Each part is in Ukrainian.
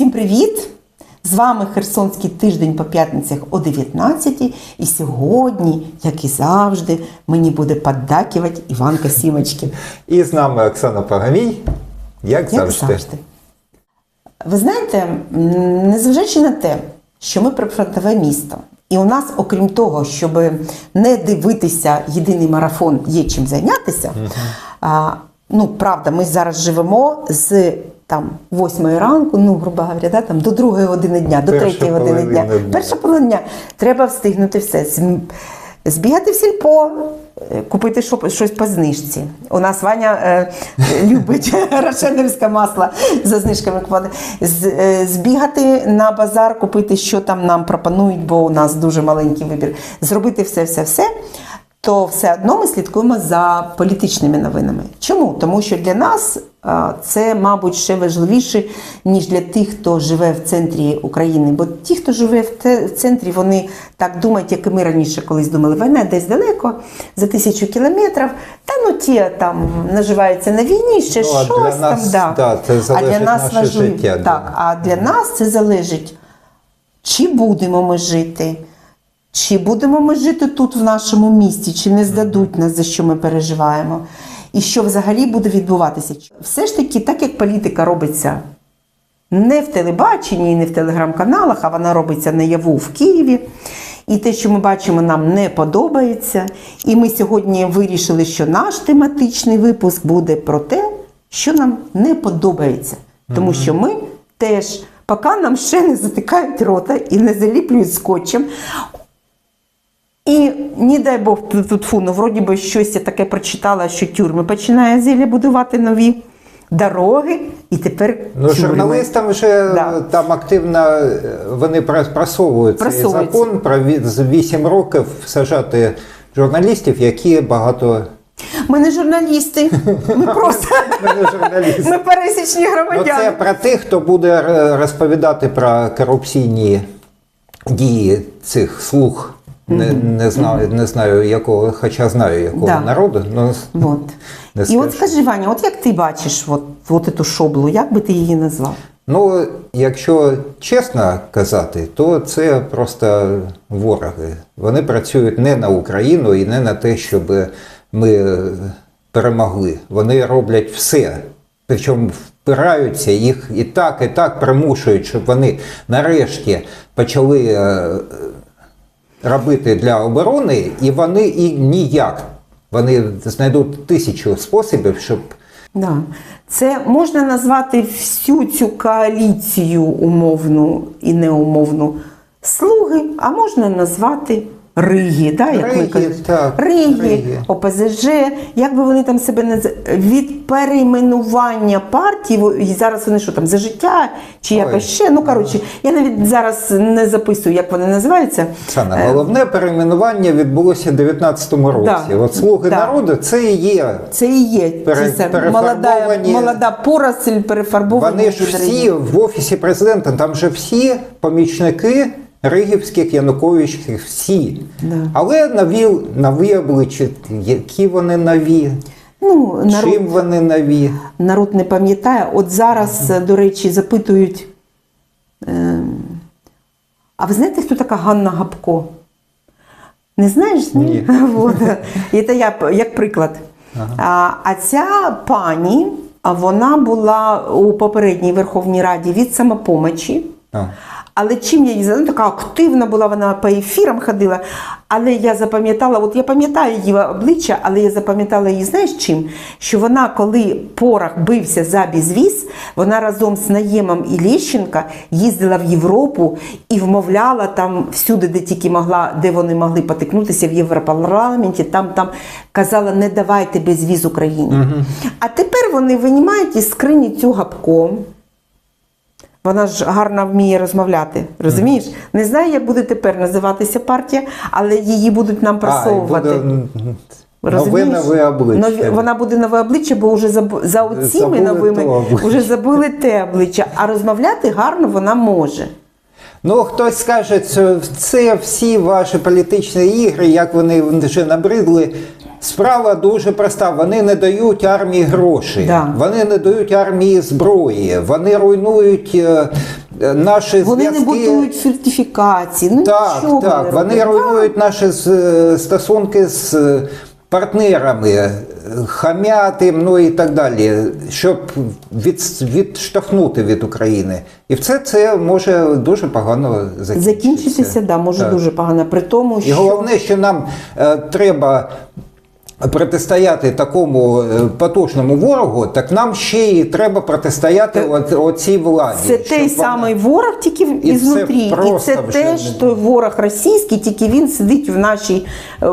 Всім привіт! З вами Херсонський тиждень по п'ятницях о 19 І сьогодні, як і завжди, мені буде поддакивати Іванка Сімочкін. І з нами Оксана Пагамій, як, Як завжди. завжди. Ви знаєте, незважаючи на те, що ми прифронтове місто, і у нас, окрім того, щоб не дивитися єдиний марафон, є чим зайнятися. А, ну, правда, ми зараз живемо з там 8 ранку, ну, грубо говоря, да, там, до 2 години дня, до Перша 3 години дня. дня. Перша половина дня. Треба встигнути все. Збігати в сільпо, е, купити щось по знижці. У нас Ваня е, любить рошеновське масло за знижками купувати. З- е, Збігати на базар, купити, що там нам пропонують, бо у нас дуже маленький вибір. Зробити все-все-все. То все одно ми слідкуємо за політичними новинами. Чому? Тому що для нас це, мабуть, ще важливіше, ніж для тих, хто живе в центрі України. Бо ті, хто живе в центрі, вони так думають, як і ми раніше колись думали, війна десь далеко, за тисячу кілометрів. Та ну ті там наживаються на війні, ще Ну, а щось для там. нас, да. да, це залежить наше важливо- життя, да. А для нас це залежить, чи будемо ми жити. Чи будемо ми жити тут в нашому місті, чи не здадуть нас, за що ми переживаємо? І що взагалі буде відбуватися? Все ж таки, так як політика робиться не в телебаченні і не в телеграм-каналах, а вона робиться наяву в Києві. І те, що ми бачимо, нам не подобається. І ми сьогодні вирішили, що наш тематичний випуск буде про те, що нам не подобається. Тому що ми теж, поки нам ще не затикають рота і не заліплюють скотчем. І не дай Бог тут, фу, ну вроді би щось я таке прочитала, що тюрми починає зілля будувати нові дороги, і тепер Ну, тюрми. журналістам вже Да. там активно вони просовують цей закон про з 8 років саджати журналістів, які багато. Ми не журналісти, ми просто Ми не журналісти. ми пересічні Ну, громадяни. це про тих, хто буде розповідати про корупційні дії цих слуг. Не, не, знаю, не знаю якого, хоча знаю якого Да. народу. Ну, От. Не І от скажи, Ваня, от як ти бачиш от, от цю шоблу, як би ти її назвав? Ну, якщо чесно казати, то це просто вороги. Вони працюють не на Україну і не на те, щоб ми перемогли. Вони роблять все. Причому впираються, їх і так, і так примушують, щоб вони нарешті почали е, робити для оборони, і вони і ніяк. Вони знайдуть тисячу способів, щоб Да. Це можна назвати всю цю коаліцію умовну і неумовну слуги, а можна назвати Риги, да, як ми Риги, так, Риги, Риги. ОПЗЖ, як би вони там себе називали, від перейменування партій, і зараз вони що там за життя чи якось ще. Ну коротше, я навіть зараз не записую, як вони називаються. Оксана, головне перейменування відбулося в 19-му році. Да. От слуги Да. народу це і є. Це і є Пере- перефарбовані- молода, молода поросль перефарбовані. Вони ж всі в офісі президента, там же всі помічники Ригівських, Януковичських, всі. Да. Але нові, нові обличчя, які вони нові, Ну, народ, чим вони нові. народ не пам'ятає. От зараз, е, до речі, запитують. ем, а ви знаєте, хто така Ганна Гапко? Не знаєш? Ні. Вот. І це я як приклад. А, а ця пані, а вона була у попередній Верховній Раді від самопомочі. А. Але чим я її за- ну, така активна була, вона по ефірам ходила. Але я запам'ятала, от я пам'ятаю її обличчя, але я запам'ятала її, знаєш чим? Що вона, коли порох бився за безвіз, вона разом з Наємом і Лещенка їздила в Європу і вмовляла там всюди, де тільки могла, де вони могли потикнутися в Європарламенті, там там казала, не давайте безвіз Україні. А тепер вони винімають із скрині цю гапком. Вона ж гарно вміє розмовляти, розумієш? Не знаю, як буде тепер називатися партія, але її будуть нам просовувати. А, буде, м, нове нове обличчя. Нові- вона буде нове обличчя, бо вже забу- за оціми новими вже забули те обличчя, а розмовляти гарно вона може. Ну, хтось скаже, що це всі ваші політичні ігри, як вони вже набридли. Справа дуже проста. Вони не дають армії грошей, Да. вони не дають армії зброї, вони руйнують е, наші Вони не зв'язки. будують фортифікації. Ну, Так, так. не Вони роблять. руйнують наші з- е, стосунки з е, партнерами, хам'ять їм, ну і так далі, щоб від, відштовхнути від України. І все це може дуже погано закінчитися. Закінчитися, да, може Так. дуже погано. При тому, І що головне, що нам е, треба протистояти такому е, потужному ворогу, так нам ще й треба протистояти от, оцій владі. це той вона- самий ворог, тільки І ізнутрі. І це теж не- той ворог російський, тільки він сидить в нашій е,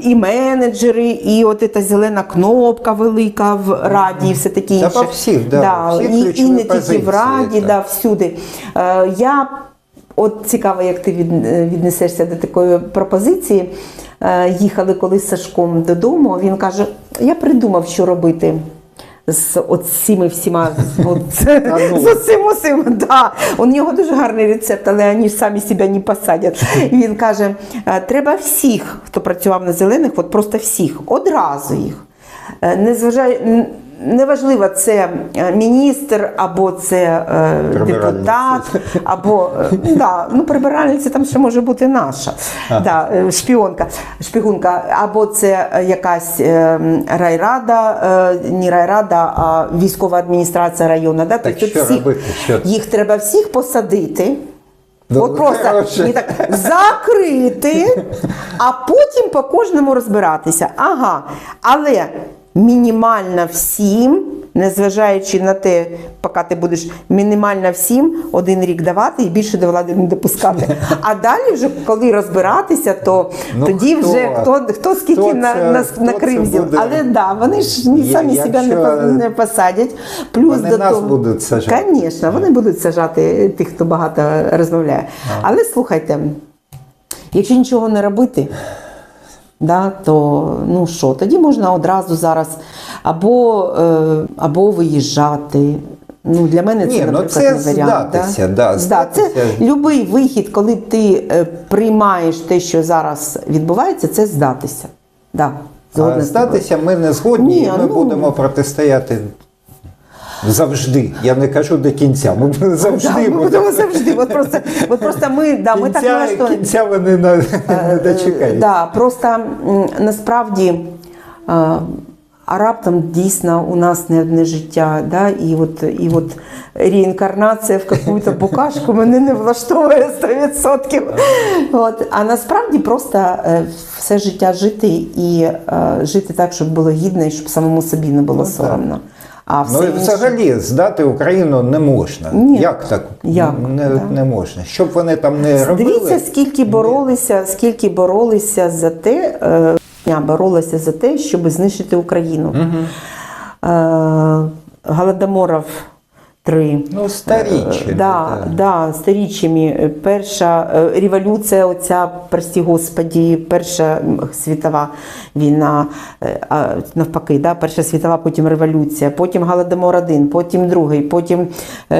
і менеджери, і от ця зелена кнопка велика в раді, і все таке Та по всіх, да, всі і, і не тільки в раді, да, всюди. Е, я от цікаво, як ти е, віднесешся до такої пропозиції. Е, їхали колись з Сашком додому. Він каже: Я придумав, що робити. З цими всіма з- ну. з цим усім, да. У нього дуже гарний рецепт, але вони ж самі себе не посадять. Він каже: «Е, треба всіх, хто працював на зелених, от просто всіх, одразу їх. Е, Незважай, н- неважливо, це е, міністр або це е, депутат, або е, да, ну, прибиральниця там ще може бути наша да, шпіонка, шпигунка, або це якась е, райрада, е, не райрада, а військова адміністрація району. Да? Так Тобто всіх, їх треба всіх посадити. Ну, От просто не так закрити, а потім по кожному розбиратися. Ага, але мінімально всім, незважаючи на те, поки ти будеш мінімально всім один рік давати і більше до влади не допускати. А далі, вже коли розбиратися, то Ну, тоді хто? вже хто, хто скільки Хто це- на, хто на це Крим Але да, вони ж ні Я- самі себе не, не посадять. Плюс Вони до нас того, будуть саджати. Звісно, вони будуть сажати тих, хто багато розмовляє. Але слухайте, якщо нічого не робити, да, то ну що, тоді можна одразу зараз або, е, або виїжджати. Ну, для мене це, Ні, ну, наприклад, це не варіант. здатися, да, Да, здатися. Це любий вихід, коли ти е, приймаєш те, що зараз відбувається, це здатися. Да, А здатися ми не згодні, Ні, і ми ну- будемо протистояти завжди. Я не кажу до кінця. Ми Да, завжди ми будемо. завжди. От просто, от просто ми, да, ми так Кінця, налаштовані. кінця вони на- не Е, дочекають. Да, просто насправді. е, А раптом дійсно у нас не одне життя, да? і от, і от реінкарнація в якусь букашку мене не влаштовує 100%. От. А насправді просто е, все життя жити і е, жити так, щоб було гідно, і щоб самому собі не було так. соромно. А Ну все інше- взагалі здати Україну не можна. Ні. Як так? Як? Не, Да. не можна. Щоб вони там не робили. Дивіться, скільки боролися, скільки боролися за те, е, боролися за те, щоб знищити Україну. Е, Голодоморов три. Ну, старічі. Е, Да, да, сторіччями. Перша е, революція, оця, прості господі, перша світова війна, е, а, навпаки, да, перша світова, потім революція, потім Голодомор один, потім другий, потім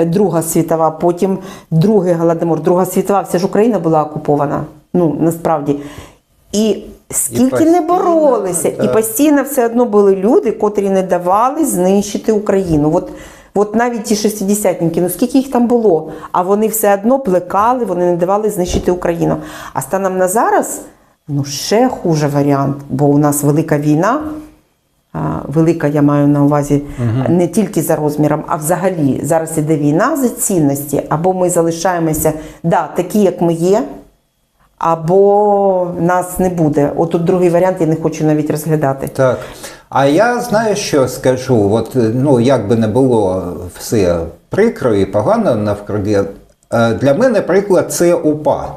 Друга світова, потім другий Голодомор, Друга світова, вся ж Україна була окупована. Ну, насправді. І скільки не постійно, боролися, і постійно все одно були люди, котрі не давали знищити Україну. От, от навіть ті шестидесятники, ну скільки їх там було, а вони все одно плекали, вони не давали знищити Україну. А станом на зараз, ну ще хуже варіант, бо у нас велика війна. Велика, я маю на увазі не тільки за розміром, а взагалі зараз іде війна за цінності, або ми залишаємося да, такі, як ми є, або нас не буде. От тут другий варіант я не хочу навіть розглядати. Так. А я знаю, що скажу. От, ну, як би не було все прикро і погано навкруги, е, для мене приклад це УПА.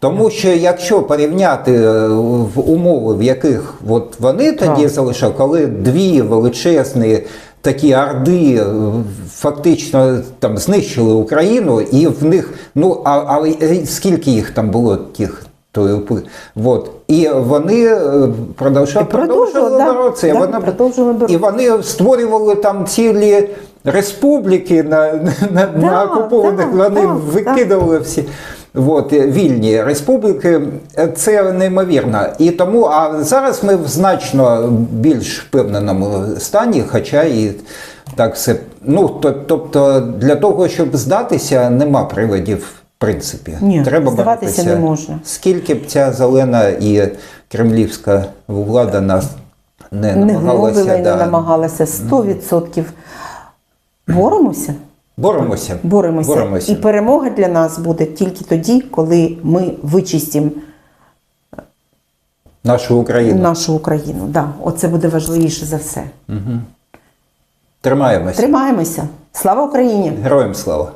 Тому що якщо порівняти е, в умови, в яких от вони тоді Так. залишали, коли дві величезні такі орди е, фактично там знищили Україну, і в них, ну а, а е, скільки їх там було тих тої УПи? От. І вони е, продовжували, продовжували да, боротися. І да, вони- продовжували боротися. І вони створювали там цілі республіки на, на, на окупованих, да, вони да, викидували всі. От, е, вільні республіки, Е, це неймовірно. І тому, а зараз ми в значно більш впевненому стані, хоча і так все. Ну, тобто, для того, щоб здатися, нема приводів, принципі. Ні, Треба здаватися боротися. не можна. Скільки б ця зелена і кремлівська влада нас не, Не намагалася. і не да. намагалася 100%. Боремося. Боремося. Боремося. Боремося. І перемога для нас буде тільки тоді, коли ми вичистимо Нашу Україну. нашу Україну. Да, оце буде важливіше за все. Тримаємося. Тримаємося. Слава Україні! Героям слава!